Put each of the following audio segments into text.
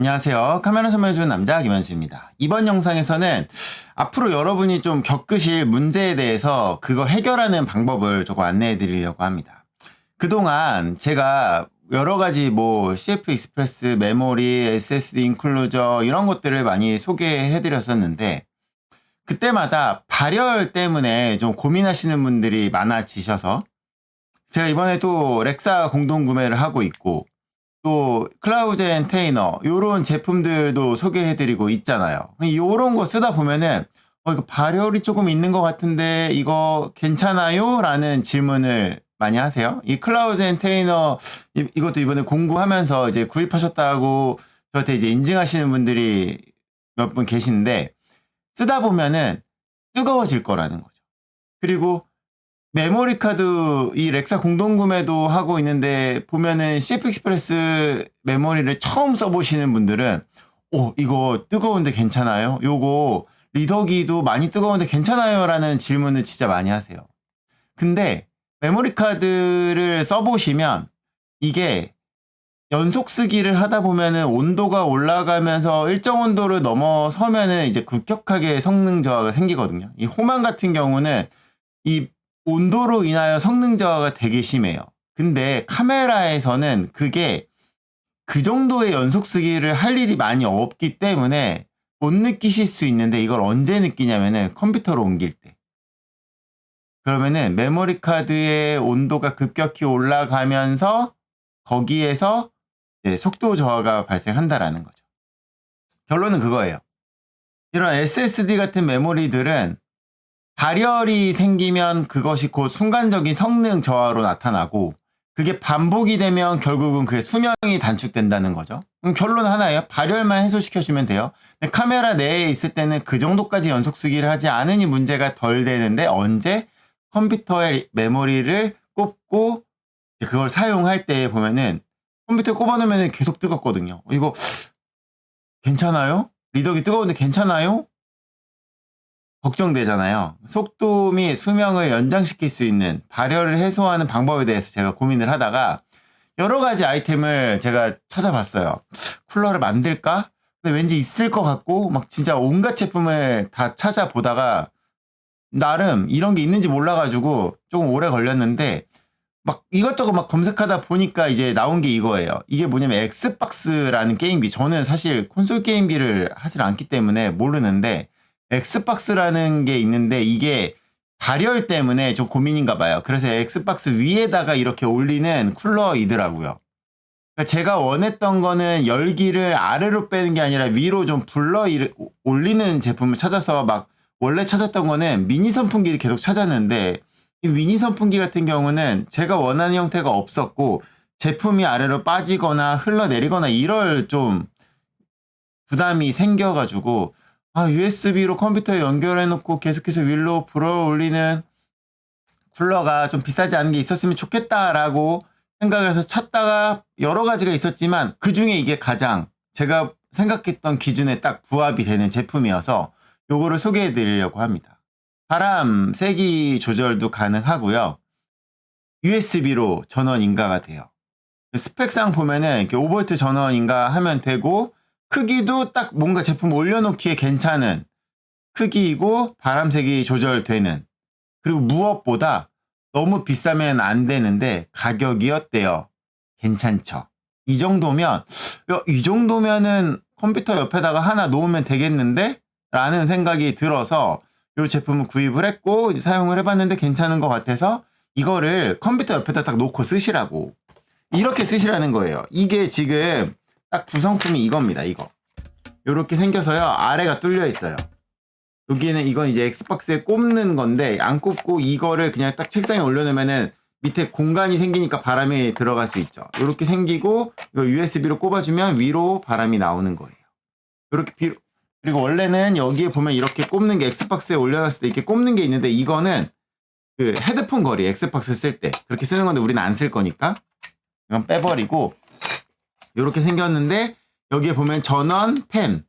안녕하세요. 카메라 선물해주는 남자 김현수입니다. 이번 영상에서는 앞으로 여러분이 좀 겪으실 문제에 대해서 그걸 해결하는 방법을 조금 안내해 드리려고 합니다. 그동안 제가 여러 가지 뭐 CF 익스프레스, 메모리, SSD 인클루저 이런 것들을 많이 소개해 드렸었는데 그때마다 발열 때문에 좀 고민하시는 분들이 많아지셔서 제가 이번에 또 렉사 공동 구매를 하고 있고 또 클라우젠 테이너 요런 제품들도 소개해드리고 있잖아요. 요런 거 쓰다 보면은 어 이거 발열이 조금 있는 것 같은데 이거 괜찮아요? 라는 질문을 많이 하세요. 이 클라우젠 테이너 이, 이것도 이번에 공구하면서 이제 구입하셨다고 저한테 이제 인증하시는 분들이 몇 분 계시는데 쓰다 보면은 뜨거워질 거라는 거죠. 그리고 메모리 카드 이 렉사 공동 구매도 하고 있는데 보면은 CF 익스프레스 메모리를 처음 써보시는 분들은 오 이거 뜨거운데 괜찮아요? 요거 리더기도 많이 뜨거운데 괜찮아요? 라는 질문을 진짜 많이 하세요. 근데 메모리 카드를 써보시면 이게 연속 쓰기를 하다 보면은 온도가 올라가면서 일정 온도를 넘어서면은 이제 급격하게 성능 저하가 생기거든요. 이 호만 같은 경우는 이 온도로 인하여 성능 저하가 되게 심해요. 근데 카메라에서는 그게 그 정도의 연속 쓰기를 할 일이 많이 없기 때문에 못 느끼실 수 있는데 이걸 언제 느끼냐면은 컴퓨터로 옮길 때. 그러면은 메모리 카드의 온도가 급격히 올라가면서 거기에서 속도 저하가 발생한다라는 거죠. 결론은 그거예요. 이런 SSD 같은 메모리들은 발열이 생기면 그것이 곧 순간적인 성능 저하로 나타나고 그게 반복이 되면 결국은 그의 수명이 단축된다는 거죠. 그럼 결론 하나예요. 발열만 해소시켜주면 돼요. 카메라 내에 있을 때는 그 정도까지 연속 쓰기를 하지 않으니 문제가 덜 되는데 언제 컴퓨터의 메모리를 꼽고 그걸 사용할 때 보면은 컴퓨터에 꼽아놓으면 계속 뜨겁거든요. 이거 괜찮아요? 리더기 뜨거운데 괜찮아요? 걱정되잖아요. 속도 및 수명을 연장시킬 수 있는 발열을 해소하는 방법에 대해서 제가 고민을 하다가 여러 가지 아이템을 제가 찾아봤어요. 쿨러를 만들까? 근데 왠지 있을 것 같고 막 진짜 온갖 제품을 다 찾아보다가 나름 이런 게 있는지 몰라가지고 조금 오래 걸렸는데 막 이것저것 막 검색하다 보니까 이제 나온 게 이거예요. 이게 뭐냐면 엑스박스라는 게임기. 저는 사실 콘솔 게임기를 하질 않기 때문에 모르는데 엑스박스라는 게 있는데 이게 발열 때문에 좀 고민인가 봐요. 그래서 엑스박스 위에다가 이렇게 올리는 쿨러이더라고요. 그러니까 제가 원했던 거는 열기를 아래로 빼는 게 아니라 위로 좀 불러 올리는 제품을 찾아서 막 원래 찾았던 거는 미니 선풍기를 계속 찾았는데 이 미니 선풍기 같은 경우는 제가 원하는 형태가 없었고 제품이 아래로 빠지거나 흘러내리거나 이럴 좀 부담이 생겨가지고 아, USB로 컴퓨터에 연결해 놓고 계속해서 위로 불어 올리는 쿨러가 좀 비싸지 않은 게 있었으면 좋겠다라고 생각해서 찾다가 여러 가지가 있었지만 그 중에 이게 가장 제가 생각했던 기준에 딱 부합이 되는 제품이어서 요거를 소개해 드리려고 합니다. 바람 세기 조절도 가능하고요. USB로 전원 인가가 돼요. 스펙상 보면은 이렇게 5V 전원 인가하면 되고 크기도 딱 뭔가 제품 올려놓기에 괜찮은 크기이고 바람색이 조절되는 그리고 무엇보다 너무 비싸면 안 되는데 가격이 어때요? 괜찮죠? 이 정도면 이 정도면은 컴퓨터 옆에다가 하나 놓으면 되겠는데? 라는 생각이 들어서 이 제품을 구입을 했고 사용을 해봤는데 괜찮은 것 같아서 이거를 컴퓨터 옆에다 딱 놓고 쓰시라고 이렇게 쓰시라는 거예요. 이게 지금 딱 구성품이 이겁니다. 이거. 요렇게 생겨서요. 아래가 뚫려 있어요. 여기는 이건 이제 엑스박스에 꼽는 건데 안 꼽고 이거를 그냥 딱 책상에 올려놓으면은 밑에 공간이 생기니까 바람이 들어갈 수 있죠. 이렇게 생기고 이거 USB로 꼽아주면 위로 바람이 나오는 거예요. 이렇게 비... 그리고 원래는 여기에 보면 이렇게 꼽는 게 엑스박스에 올려놨을 때 이렇게 꼽는 게 있는데 이거는 그 헤드폰 거리 엑스박스 쓸 때 그렇게 쓰는 건데 우리는 안 쓸 거니까 이건 빼버리고 이렇게 생겼는데 여기에 보면 전원 펜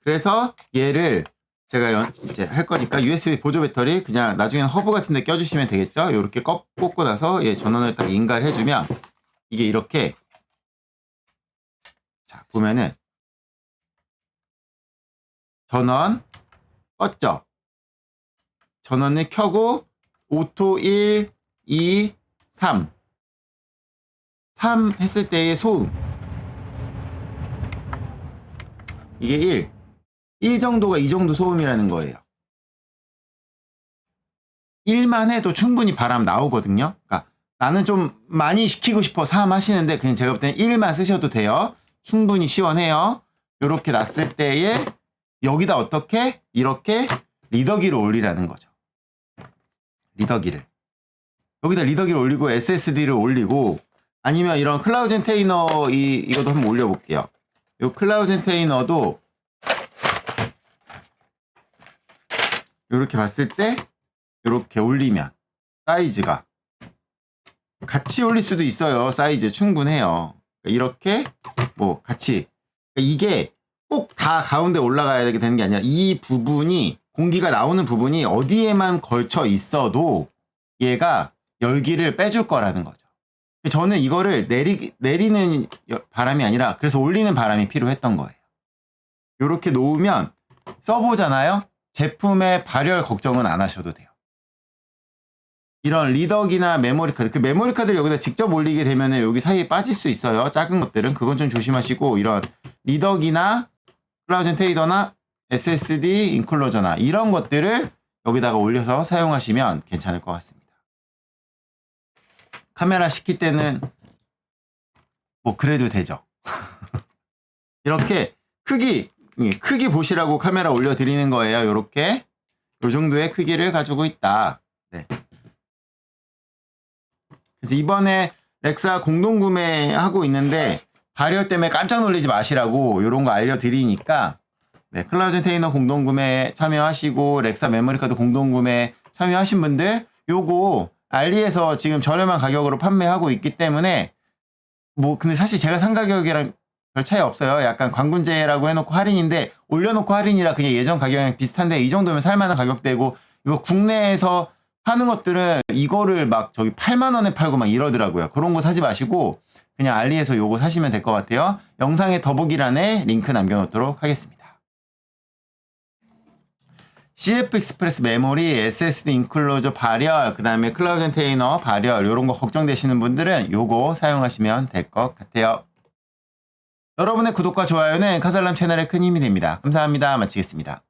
그래서 얘를 제가 연, 이제 할 거니까 USB 보조 배터리 그냥 나중에는 허브 같은 데 껴주시면 되겠죠 이렇게 꺾고 나서 얘 전원을 딱 인가를 해주면 이게 이렇게 자 보면은 전원 껐죠. 전원을 켜고 오토 1, 2, 3. 3 했을 때의 소음. 이게 1. 1 정도가 이 정도 소음이라는 거예요. 1만 해도 충분히 바람 나오거든요. 그러니까 나는 좀 많이 시키고 싶어 3 하시는데 그냥 제가 볼 때는 1만 쓰셔도 돼요. 충분히 시원해요. 이렇게 놨을 때에 여기다 어떻게 이렇게 리더기를 올리라는 거죠. 리더기를. 여기다 리더기를 올리고 SSD를 올리고 아니면 이런 클라우드 컨테이너 이 이것도 한번 올려 볼게요. 이 클라우드 컨테이너도 이렇게 봤을 때 이렇게 올리면 사이즈가 같이 올릴 수도 있어요. 사이즈 충분해요. 이렇게 뭐 같이 이게 꼭 다 가운데 올라가야 되는 게 아니라 이 부분이 공기가 나오는 부분이 어디에만 걸쳐 있어도 얘가 열기를 빼줄 거라는 거죠. 저는 이거를 내리, 내리는 여- 바람이 아니라 그래서 올리는 바람이 필요했던 거예요. 이렇게 놓으면 써보잖아요. 제품의 발열 걱정은 안 하셔도 돼요. 이런 리더기나 메모리 카드, 그 메모리 카드를 여기다 직접 올리게 되면 여기 사이에 빠질 수 있어요. 작은 것들은 그건 좀 조심하시고 이런 리더기나 클라우드 테이더나 SSD 인클로저나 이런 것들을 여기다가 올려서 사용하시면 괜찮을 것 같습니다. 카메라 시킬 때는 뭐 그래도 되죠. 이렇게 크기 예, 크기 보시라고 카메라 올려 드리는 거예요. 이렇게 이 정도의 크기를 가지고 있다. 네. 그래서 이번에 렉사 공동 구매하고 있는데 발열 때문에 깜짝 놀라지 마시라고 이런 거 알려드리니까 네, 클라우드 컨테이너 공동 구매 참여하시고 렉사 메모리 카드 공동 구매 참여하신 분들 요거 알리에서 지금 저렴한 가격으로 판매하고 있기 때문에 뭐 근데 사실 제가 산 가격이랑 별 차이 없어요. 약간 관군제라고 해놓고 할인인데 올려놓고 할인이라 그냥 예전 가격이랑 비슷한데 이 정도면 살만한 가격대고 이거 국내에서 파는 것들은 이거를 막 저기 8만 원에 팔고 막 이러더라고요. 그런 거 사지 마시고 그냥 알리에서 요거 사시면 될 것 같아요. 영상의 더보기란에 링크 남겨놓도록 하겠습니다. CF 익스프레스 메모리, SSD 인클로저 발열, 그 다음에 클라우드 컨테이너 발열, 요런 거 걱정되시는 분들은 요거 사용하시면 될 것 같아요. 여러분의 구독과 좋아요는 카살람 채널에 큰 힘이 됩니다. 감사합니다. 마치겠습니다.